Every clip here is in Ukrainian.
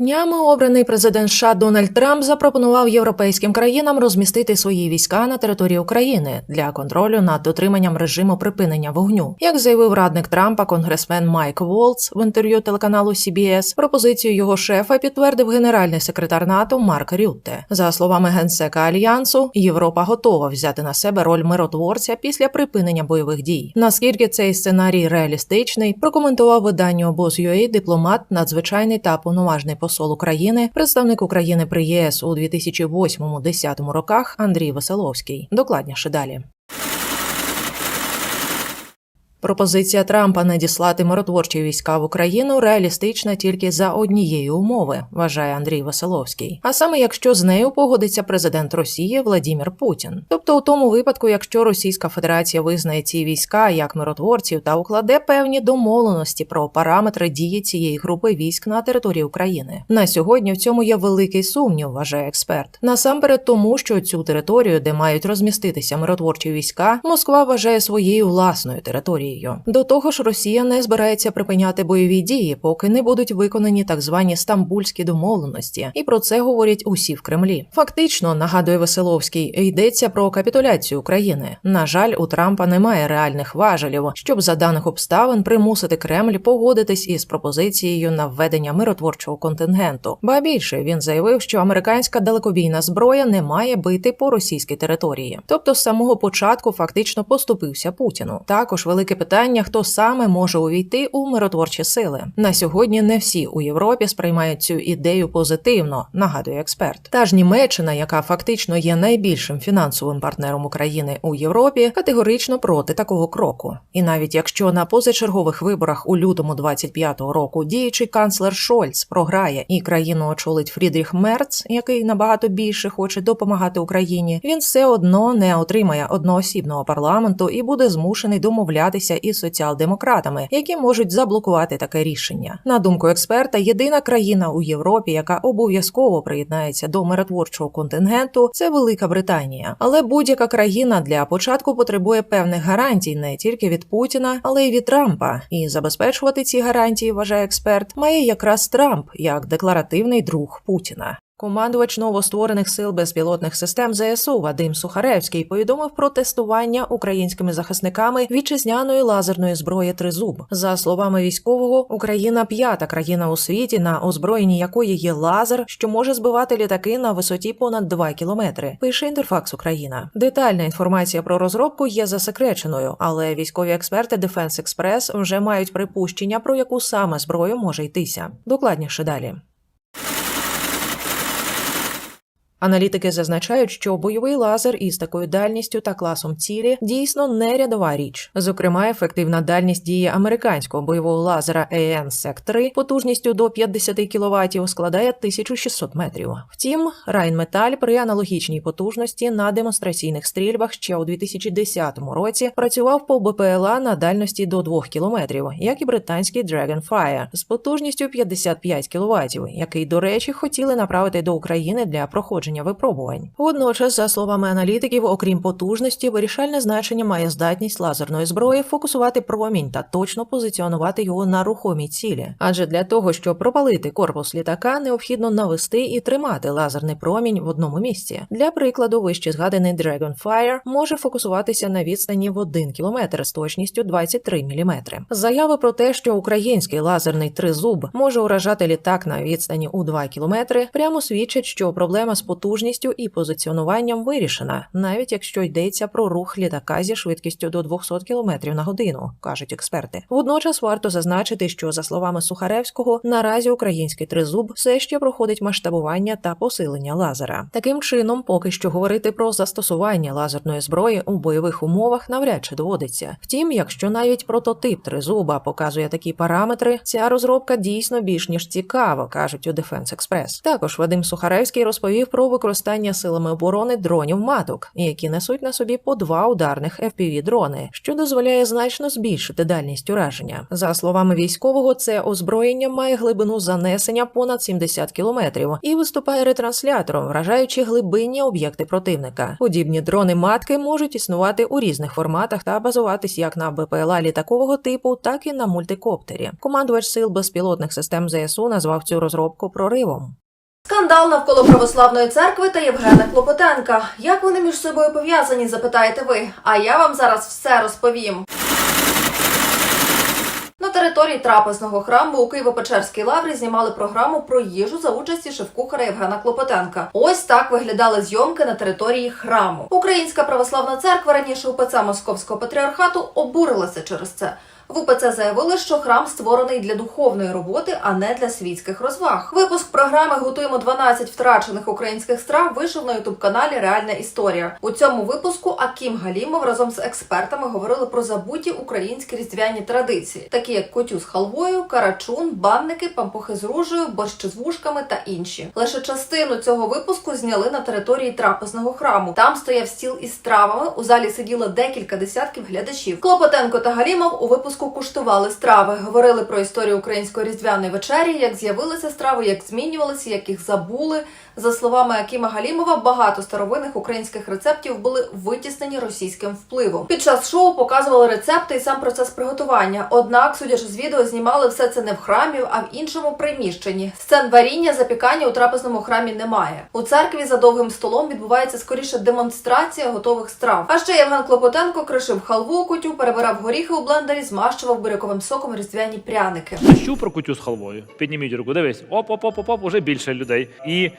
Днями обраний президент США Дональд Трамп запропонував європейським країнам розмістити свої війська на території України для контролю над дотриманням режиму припинення вогню. Як заявив радник Трампа, конгресмен Майк Волц в інтерв'ю телеканалу CBS, пропозицію його шефа підтвердив генеральний секретар НАТО Марк Рютте. За словами генсека альянсу, Європа готова взяти на себе роль миротворця після припинення бойових дій. Наскільки цей сценарій реалістичний, прокоментував виданню Обоз.UA дипломат, надзвичайний та повноважний посол України, представник України при ЄС у 2008-2010 роках Андрій Веселовський. Докладніше далі. Пропозиція Трампа надіслати миротворчі війська в Україну реалістична тільки за однієї умови, вважає Андрій Василовський. А саме якщо з нею погодиться президент Росії Владімір Путін, тобто у тому випадку, якщо Російська Федерація визнає ці війська як миротворців та укладе певні домовленості про параметри дії цієї групи військ на території України. На сьогодні в цьому є великий сумнів, вважає експерт. Насамперед, тому що цю територію, де мають розміститися миротворчі війська, Москва вважає своєю власною територією. До того ж, Росія не збирається припиняти бойові дії, поки не будуть виконані так звані стамбульські домовленості, і про це говорять усі в Кремлі. Фактично, нагадує Веселовський, йдеться про капітуляцію України. На жаль, у Трампа немає реальних важелів, щоб за даних обставин примусити Кремль погодитись із пропозицією на введення миротворчого контингенту. Ба більше він заявив, що американська далекобійна зброя не має бити по російській території, тобто з самого початку фактично поступився Путіну. Також велике питання, хто саме може увійти у миротворчі сили. На сьогодні не всі у Європі сприймають цю ідею позитивно, нагадує експерт. Та ж Німеччина, яка фактично є найбільшим фінансовим партнером України у Європі, категорично проти такого кроку. І навіть якщо на позачергових виборах у лютому 25-го року діючий канцлер Шольц програє і країну очолить Фрідріх Мерц, який набагато більше хоче допомагати Україні, він все одно не отримає одноосібного парламенту і буде змушений домовлятися із соціал-демократами, які можуть заблокувати таке рішення. На думку експерта, єдина країна у Європі, яка обов'язково приєднається до миротворчого контингенту, це Велика Британія. Але будь-яка країна для початку потребує певних гарантій не тільки від Путіна, але й від Трампа. І забезпечувати ці гарантії, вважає експерт, має якраз Трамп як декларативний друг Путіна. Командувач новостворених сил безпілотних систем ЗСУ Вадим Сухаревський повідомив про тестування українськими захисниками вітчизняної лазерної зброї Тризуб. За словами військового, Україна п'ята країна у світі, на озброєнні якої є лазер, що може збивати літаки на висоті понад 2 кілометри. Пише інтерфакс Україна. Детальна інформація про розробку є засекреченою, але військові експерти Defense Express вже мають припущення про яку саме зброю може йтися. Докладніше далі. Аналітики зазначають, що бойовий лазер із такою дальністю та класом цілі дійсно не рядова річ. Зокрема, ефективна дальність дії американського бойового лазера AN 3 потужністю до 50 кВт складає 1600 метрів. Втім, Rheinmetall при аналогічній потужності на демонстраційних стрільбах ще у 2010 році працював по БПЛА на дальності до 2 км, як і британський Dragonfire з потужністю 55 кВт, який, до речі, хотіли направити до України для проходження проходження випробувань. Водночас, за словами аналітиків, окрім потужності, вирішальне значення має здатність лазерної зброї фокусувати промінь та точно позиціонувати його на рухомій цілі. Адже для того, щоб пропалити корпус літака, необхідно навести і тримати лазерний промінь в одному місці. Для прикладу, вище згаданий Dragonfire може фокусуватися на відстані в 1 км з точністю 23 мм. Заяви про те, що український лазерний тризуб може уражати літак на відстані у 2 км, прямо свідчать, що проблема з потужністю і позиціонуванням вирішена, навіть якщо йдеться про рух літака зі швидкістю до 200 км на годину, кажуть експерти. Водночас варто зазначити, що за словами Сухаревського, наразі український тризуб все ще проходить масштабування та посилення лазера. Таким чином, поки що говорити про застосування лазерної зброї у бойових умовах навряд чи доводиться. Втім, якщо навіть прототип тризуба показує такі параметри, ця розробка дійсно більш ніж цікава, кажуть у Defense Express. Також Вадим Сухаревський розповів про використання силами оборони дронів маток, які несуть на собі по два ударних fpv дрони, що дозволяє значно збільшити дальність ураження. За словами військового, це озброєння має глибину занесення понад 70 кілометрів і виступає ретранслятором, вражаючи глибинні об'єкти противника. Подібні дрони матки можуть існувати у різних форматах та базуватись як на БПЛА літакового типу, так і на мультикоптері. Командувач сил безпілотних систем ЗСУ назвав цю розробку проривом. Скандал навколо православної церкви та Євгена Клопотенка. Як вони між собою пов'язані, запитаєте ви? А я вам зараз все розповім. На території трапезного храму у Києво-Печерській лаврі знімали програму про їжу за участі шеф-кухаря Євгена Клопотенка. Ось так виглядали зйомки на території храму. Українська православна церква раніше УПЦ Московського патріархату обурилася через це. В УПЦ заявили, що храм створений для духовної роботи, а не для світських розваг. Випуск програми Готуємо 12 втрачених українських страв вийшов на ютуб-каналі Реальна історія. У цьому випуску Акім Галімов разом з експертами говорили про забуті українські різдвяні традиції, такі як котю з халвою, карачун, банники, пампухи з ружею, борщ з вушками та інші. Лише частину цього випуску зняли на території трапезного храму. Там стояв стіл із стравами. У залі сиділо декілька десятків глядачів. Клопотенко та Галімов у випуску куштували страви, говорили про історію української різдвяної вечері, як з'явилися страви, як змінювалися, як їх забули. За словами Акіма Галімова, багато старовинних українських рецептів були витіснені російським впливом. Під час шоу показували рецепти і сам процес приготування. Однак, судячи з відео, знімали все це не в храмі, а в іншому приміщенні. Сцен варіння, запікання у трапезному храмі немає. У церкві за довгим столом відбувається скоріше демонстрація готових страв. А ще Євген Клопотенко кришив халву кутю, перебирав горіхи у блендері, змащував буряковим соком різдвяні пряники. Чув про кутю з халвою? Підніміть руку, дивись, оп, оп, оп, оп, оп, уже більше людей. І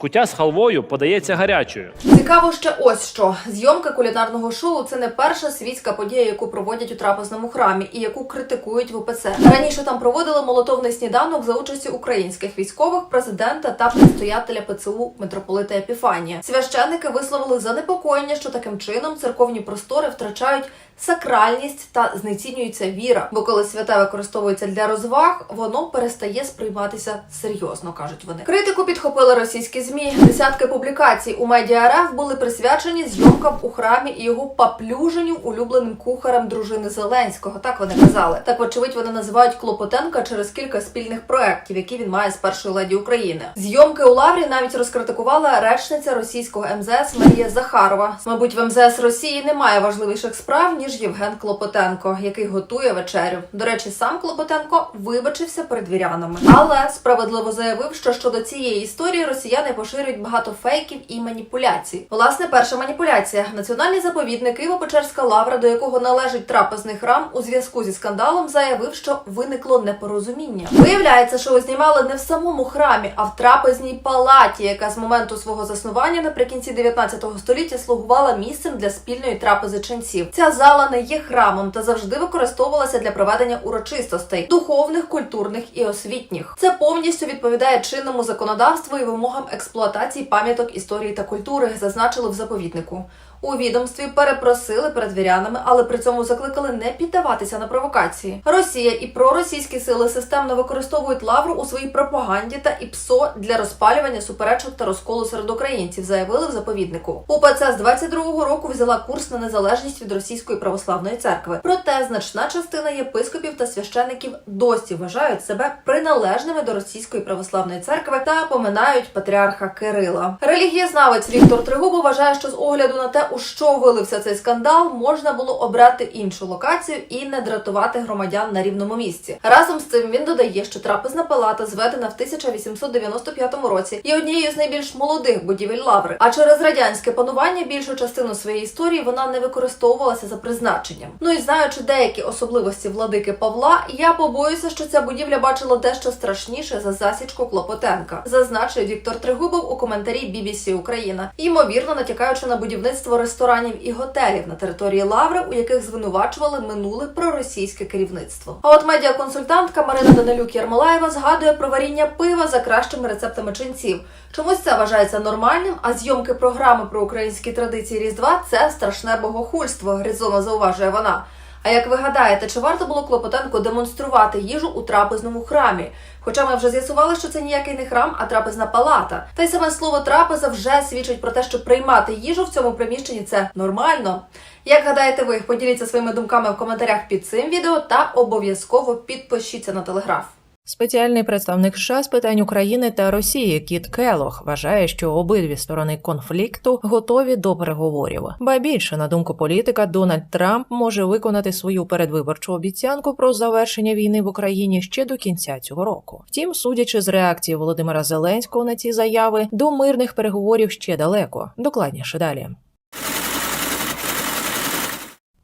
кутя з халвою подається гарячою. Цікаво ще ось що зйомка кулінарного шоу це не перша світська подія, яку проводять у трапезному храмі і яку критикують в УПЦ. Раніше там проводили молотовний сніданок за участі українських військових, президента та предстоятеля ПЦУ митрополита Епіфанія. Священники висловили занепокоєння, що таким чином церковні простори втрачають. Сакральність та знецінюється віра, бо коли святе використовується для розваг, воно перестає сприйматися серйозно, кажуть вони. Критику підхопили російські змі. Десятки публікацій у медіа РФ були присвячені зйомкам у храмі і його поплюженню улюбленим кухарем дружини Зеленського. Так вони казали. Так, вочевидь, вони називають Клопотенка через кілька спільних проєктів, які він має з першої леді України. Зйомки у Лаврі навіть розкритикувала речниця російського МЗС Марія Захарова. Мабуть, в МЗС Росії немає важливіших справ ніж Євген Клопотенко, який готує вечерю. До речі, сам Клопотенко вибачився перед вірянами, але справедливо заявив, що щодо цієї історії росіяни поширюють багато фейків і маніпуляцій. Власне, перша маніпуляція національний заповідник Києво-Печерська лавра, до якого належить трапезний храм, у зв'язку зі скандалом заявив, що виникло непорозуміння. Виявляється, що знімали не в самому храмі, а в трапезній палаті, яка з моменту свого заснування наприкінці 19 століття слугувала місцем для спільної трапези ченців. Ця зала не є храмом та завжди використовувалася для проведення урочистостей духовних, культурних і освітніх. Це повністю відповідає чинному законодавству і вимогам експлуатації пам'яток історії та культури, зазначили в заповіднику. У відомстві перепросили перед вірянами, але при цьому закликали не піддаватися на провокації. Росія і проросійські сили системно використовують лавру у своїй пропаганді та ІПСО для розпалювання суперечок та розколу серед українців, заявили в заповіднику. УПЦ з 22-го року взяла курс на незалежність від російської православної церкви. Проте значна частина єпископів та священиків досі вважають себе приналежними до російської православної церкви та поминають патріарха Кирила. Релігієзнавець Віктор Тригубов вважає, що з огляду на те, у що вилився цей скандал, можна було обрати іншу локацію і не дратувати громадян на рівному місці. Разом з цим він додає, що трапезна палата, зведена в 1895 році, є однією з найбільш молодих будівель лаври. А через радянське панування більшу частину своєї історії вона не використовувалася за призначенням. Ну і знаючи деякі особливості владики Павла, я побоюся, що ця будівля бачила дещо страшніше за засічку Клопотенка, зазначив Віктор Тригубов у коментарі BBC Україна, ймовірно натякаючи на будівництво ресторанів і готелів на території Лаври, у яких звинувачували минуле проросійське керівництво. А от медіаконсультантка Марина Данилюк Ярмолаєва згадує про варіння пива за кращими рецептами ченців. Чомусь це вважається нормальним, а зйомки програми про українські традиції Різдва це страшне богохульство, резонно зауважує вона. А як ви гадаєте, чи варто було Клопотенко демонструвати їжу у трапезному храмі? Хоча ми вже з'ясували, що це ніякий не храм, а трапезна палата. Та й саме слово трапеза вже свідчить про те, що приймати їжу в цьому приміщенні це нормально. Як гадаєте ви, поділіться своїми думками в коментарях під цим відео та обов'язково підпишіться на телеграф. Спеціальний представник США з питань України та Росії Кіт Келох вважає, що обидві сторони конфлікту готові до переговорів. Ба більше, на думку політика, Дональд Трамп може виконати свою передвиборчу обіцянку про завершення війни в Україні ще до кінця цього року. Втім, судячи з реакції Володимира Зеленського на ці заяви, до мирних переговорів ще далеко. Докладніше далі.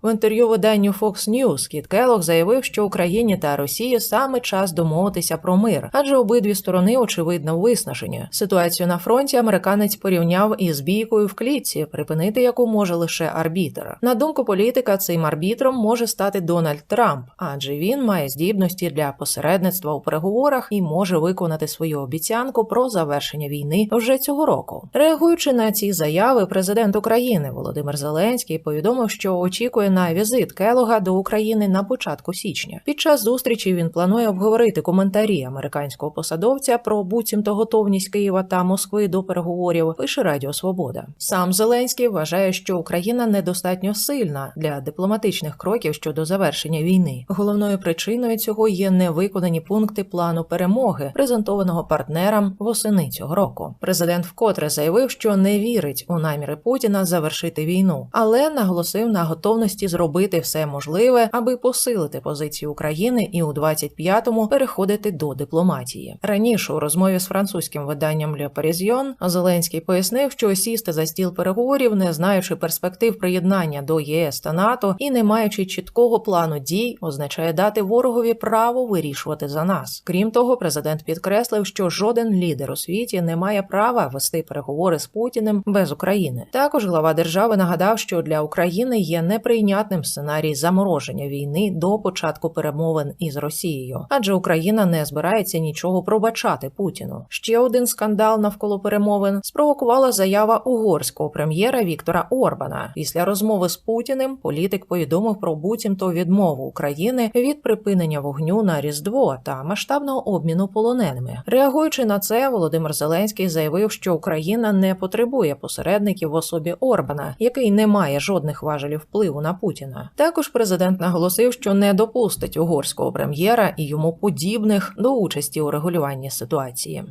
В інтерв'ю виданню Fox News Кіт Келлог заявив, що Україні та Росії саме час домовитися про мир, адже обидві сторони очевидно виснажені. Ситуацію на фронті американець порівняв із бійкою в клітці, припинити яку може лише арбітр. На думку політика, цим арбітром може стати Дональд Трамп, адже він має здібності для посередництва у переговорах і може виконати свою обіцянку про завершення війни вже цього року. Реагуючи на ці заяви, президент України Володимир Зеленський повідомив, що очікує на візит Келога до України на початку січня. Під час зустрічі він планує обговорити коментарі американського посадовця про буцімто готовність Києва та Москви до переговорів. Пише Радіо Свобода. Сам Зеленський вважає, що Україна недостатньо сильна для дипломатичних кроків щодо завершення війни. Головною причиною цього є невиконані пункти плану перемоги, презентованого партнерам восени цього року. Президент вкотре заявив, що не вірить у наміри Путіна завершити війну, але наголосив на готовності зробити все можливе, аби посилити позицію України і у 25-му переходити до дипломатії. Раніше у розмові з французьким виданням Le Parisien Зеленський пояснив, що сісти за стіл переговорів, не знаючи перспектив приєднання до ЄС та НАТО і не маючи чіткого плану дій, означає дати ворогові право вирішувати за нас. Крім того, президент підкреслив, що жоден лідер у світі не має права вести переговори з Путіним без України. Також глава держави нагадав, що для України є неприйнятним сценарій замороження війни до початку перемовин із Росією, адже Україна не збирається нічого пробачати Путіну. Ще один скандал навколо перемовин спровокувала заява угорського прем'єра Віктора Орбана. Після розмови з Путіним політик повідомив про буцімто відмову України від припинення вогню на Різдво та масштабного обміну полоненими. Реагуючи на це, Володимир Зеленський заявив, що Україна не потребує посередників в особі Орбана, який не має жодних важелів впливу на Путіна. Також президент наголосив, що не допустить угорського прем'єра і йому подібних до участі у регулюванні ситуації.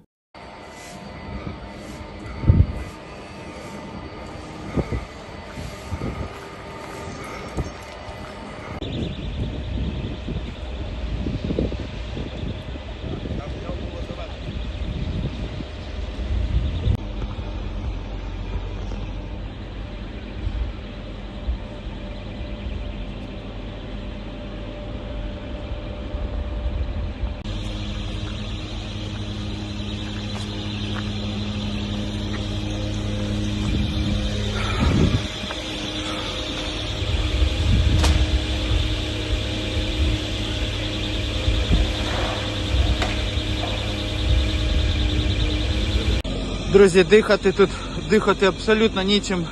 Друзі, дихати тут, дихати абсолютно нічим.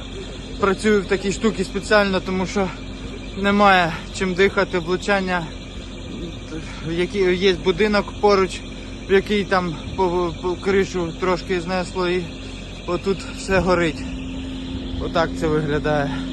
Працюю в такій штуці спеціально, тому що немає чим дихати, влучання. Є будинок поруч, в який там по, по кришу трошки знесло і отут все горить. Отак це виглядає.